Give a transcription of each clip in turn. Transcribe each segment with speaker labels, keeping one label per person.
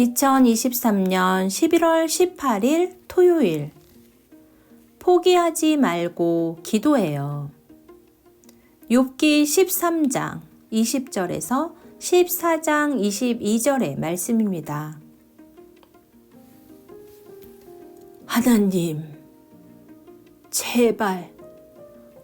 Speaker 1: (2023년 11월 18일) 토요일 포기하지 말고 기도해요. 욥기 13장 20절에서 14장 22절의 말씀입니다.
Speaker 2: 하나님, 제발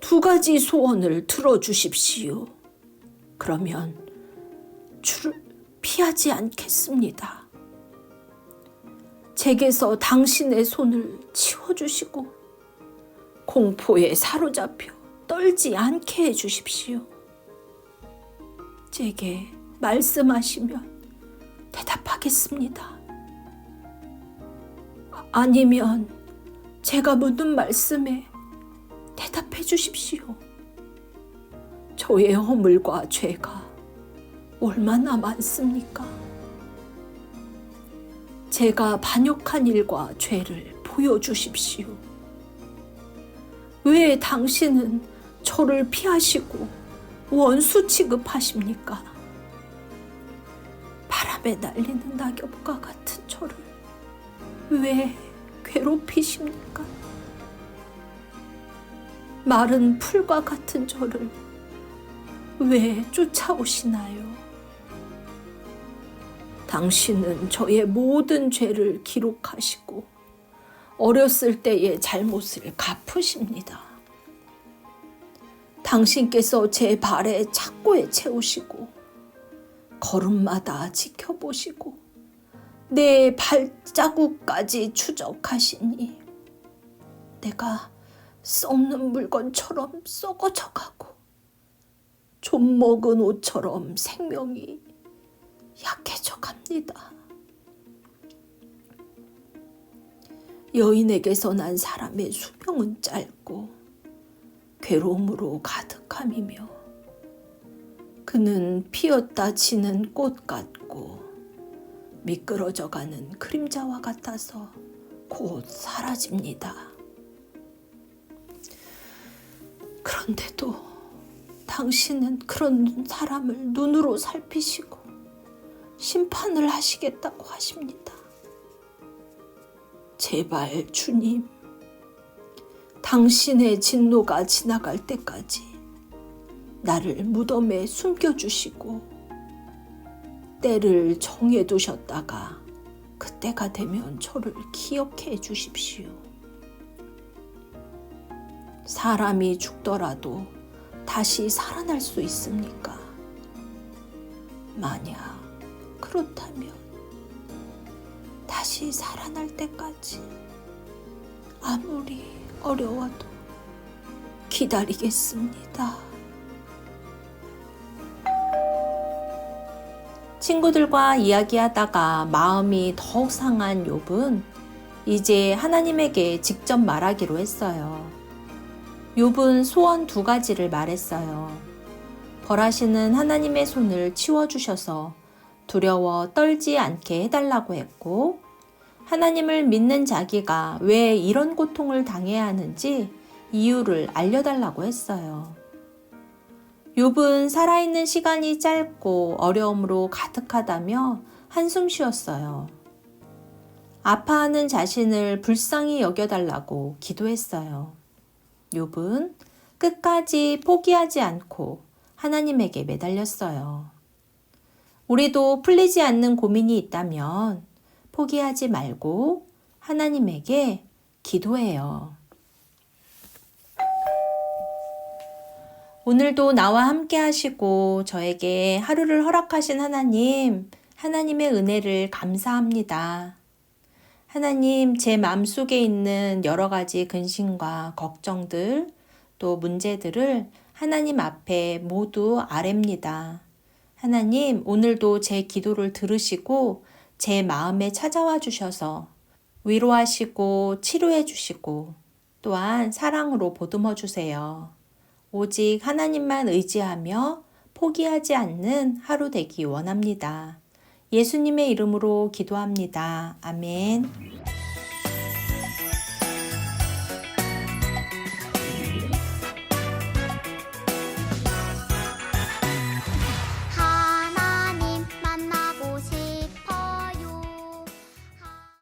Speaker 2: 두 가지 소원을 들어주십시오. 그러면 주를 피하지 않겠습니다. 제게서 당신의 손을 치워주시고 공포에 사로잡혀 떨지 않게 해주십시오. 제게 말씀하시면 대답하겠습니다. 아니면 제가 묻는 말씀에 대답해 주십시오. 저의 허물과 죄가 얼마나 많습니까? 제가 반역한 일과 죄를 보여주십시오. 왜 당신은 저를 피하시고 원수 취급하십니까? 바람에 날리는 낙엽과 같은 저를 왜 괴롭히십니까? 마른 풀과 같은 저를 왜 쫓아오시나요? 당신은 저의 모든 죄를 기록하시고 어렸을 때의 잘못을 갚으십니다. 당신께서 제 발에 착고에 채우시고 걸음마다 지켜보시고 내 발자국까지 추적하시니 내가 썩는 물건처럼 썩어져 가고 좀 먹은 옷처럼 생명이 약해져 갑니다. 여인에게서 난 사람의 수명은 짧고 괴로움으로 가득함이며 그는 피었다 지는 꽃 같고 미끄러져 가는 그림자와 같아서 곧 사라집니다. 그런데도 당신은 그런 사람을 눈으로 살피시고 심판을 하시겠다고 하십니다. 제발 주님, 당신의 진노가 지나갈 때까지 나를 무덤에 숨겨주시고 때를 정해두셨다가 그때가 되면 저를 기억해 주십시오. 사람이 죽더라도 다시 살아날 수 있습니까? 만약 그렇다면 다시 살아날 때까지 아무리 어려워도 기다리겠습니다.
Speaker 1: 친구들과 이야기하다가 마음이 더욱 상한 욥은 이제 하나님에게 직접 말하기로 했어요. 욥은 소원 두 가지를 말했어요. 벌하시는 하나님의 손을 치워주셔서 두려워 떨지 않게 해달라고 했고, 하나님을 믿는 자기가 왜 이런 고통을 당해야 하는지 이유를 알려달라고 했어요. 욥은 살아있는 시간이 짧고 어려움으로 가득하다며 한숨 쉬었어요. 아파하는 자신을 불쌍히 여겨달라고 기도했어요. 욥은 끝까지 포기하지 않고 하나님에게 매달렸어요. 우리도 풀리지 않는 고민이 있다면 포기하지 말고 하나님에게 기도해요. 오늘도 나와 함께 하시고 저에게 하루를 허락하신 하나님, 하나님의 은혜를 감사합니다. 하나님, 제 마음속에 있는 여러 가지 근심과 걱정들, 또 문제들을 하나님 앞에 모두 아랩니다. 하나님, 오늘도 제 기도를 들으시고 제 마음에 찾아와 주셔서 위로하시고 치료해 주시고 또한 사랑으로 보듬어 주세요. 오직 하나님만 의지하며 포기하지 않는 하루 되기 원합니다. 예수님의 이름으로 기도합니다. 아멘.